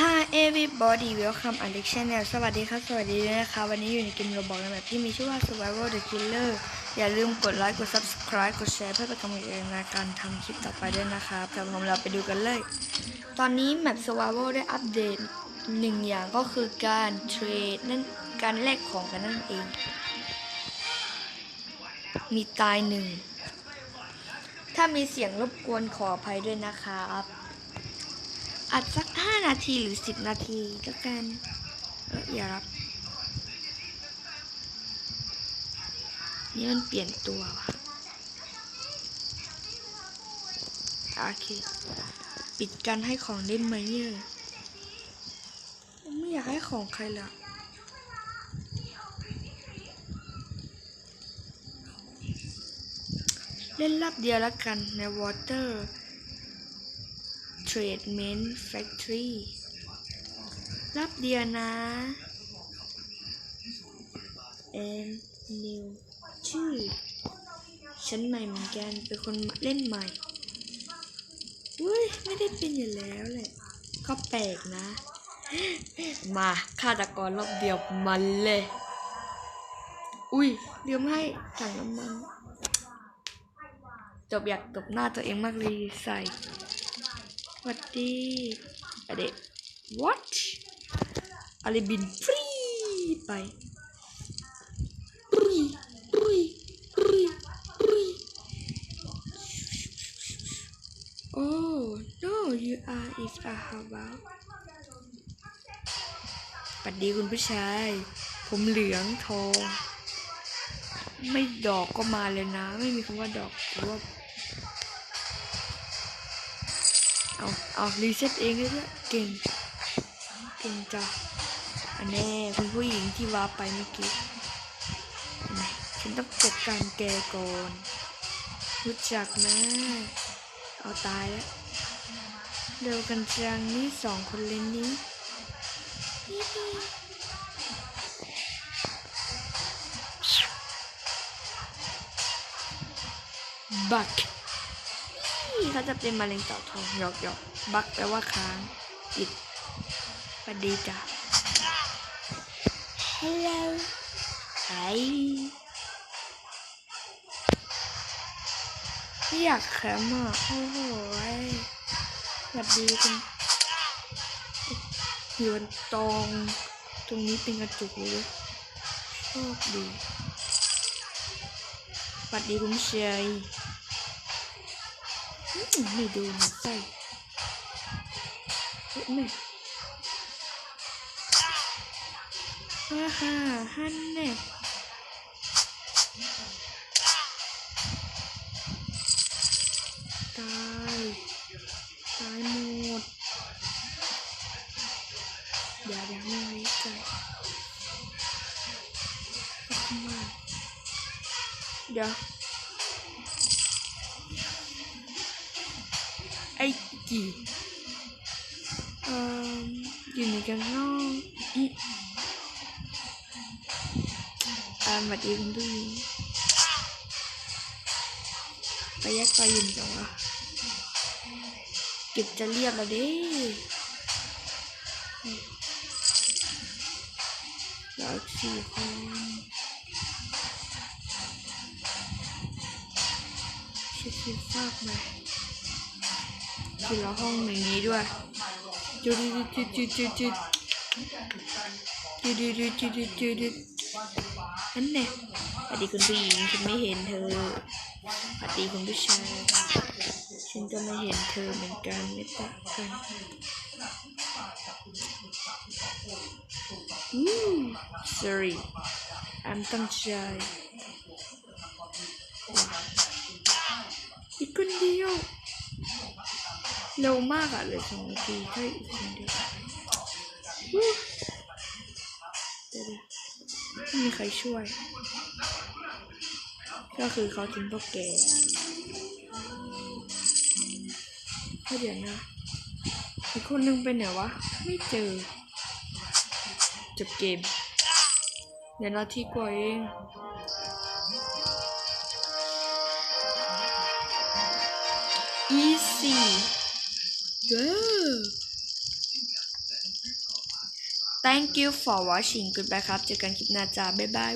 Hi everybody welcome Alex Channel สวัสดีครับ สวัสดีด้วยนะคะ วันนี้อยู่ในเกมโรบอกในแบบที่มีชื่อว่า Survival the Killer อย่าลืมกดไลค์ กด subscribe กดแชร์เพื่อเป็นกำลังใจในการทำคลิปต่อไปด้วยนะครับแต่ผมเราไปดูกันเลย ตอนนี้แมป Survival ได้อัปเดตหนึ่งอย่างก็คือการเทรดนั่นการแลกของกันนั่นเอง มีตายหนึ่ง ถ้ามีเสียงรบกวนขออภัยด้วยนะครับ อัดสักห้า นาทีหรือสิบนาทีก็กันเอออย่ารับ นี่มันเปลี่ยนตัวว่ะโอเค ปิดกันให้ของเล่นไหมเนี่ยไม่อยากให้ของใครละเล่นรับเดียวแล้วกันใน Water Treatment Factory รับเดียวนะ and new ชื่อ ฉันใหม่เหมือนกัน เป็นคนเล่นใหม่อุ้ย ไม่ได้เป็นอยู่แล้วแหละ ก็แปลกนะ มาฆาตกรรอบเดียวมันเลย อุ้ยลืมให้ถังน้ำมัน จบอยากตบหน้าตัวเองมากเลยใส่ วัสดีอะเด what อะไรบินฟรีไปปรุยปรุยปรุยปรุย oh no you are if a about สวัสดีคุณผู้ชาย ผมเหลืองทอง ไม่ดอกก็มาเลยนะ ไม่มีคำว่าดอกคือว่า เอารีเซ็ตเองเลยด้วยเก่ง เก่งจ้ะอันแน่คุณผู้หญิงที่ว้าไปเมื่อกี้ฉันต้องจัดการแกก่อนรู้จักนะ เอาตายแล้วเร็วกันจังนี่สองคนเลยนี้บัก เขาจะเป็นมะเร็งเต่าทองหยอกหยอกบักแปลว่าค้างปิดสวัสดีจ้ะ Hello Hi ไม่อยากแคมอะโอ้โหยสวัสดีคุณเหือนตอง ตรงนี้เป็นกระจุกเลยโชคดีสวัสดีคุณเชยอืม ไม่ดูหนังไส้เฮ้ยแม่ฮ่าฮ่าฮันแน่ตาย ตายหมดเดี๋ยวเดี๋ยวไม่ไว้ใจขอบคุณมากเดี๋ยว กี่เอ่ออยู่ในกันนอกอีอ่าสวัสดีคุณผู้หญิงไปแยกไปยินจังวะเก็บจะเรียบแล้วด้เหลืออีกสี่คนเช็ดคิวฟากหน่อย ทีละห้องอย่างนี้ด้วยจุดจุดจุดจุดจุดจุดจุดจุดจุดจุดจุดนั่นแหละสวัสดีคุณผู้หญิงฉันไม่เห็นเธอสวัสดีคุณผู้ชายฉันก็ไม่เห็นเธอเหมือนกันไม่ต่างกันอืม sorry อามตั้งใจอีกคนเดียว เร็วมากอะเลยสองนาทีแค่อีกคนเดียวเดี๋ยวไม่มีใครช่วย ก็คือเขาทิ้งพวกแกก็เดี๋ยวนะอีกคนนึงไปไหนวะ ไม่เจอ จบเกม เดี๋ยวนาทีกว่าเอง easy เ Thank you for watching. Goodbye ครับ เจอกันคลิปหน้าจ้าบ๊ายบาย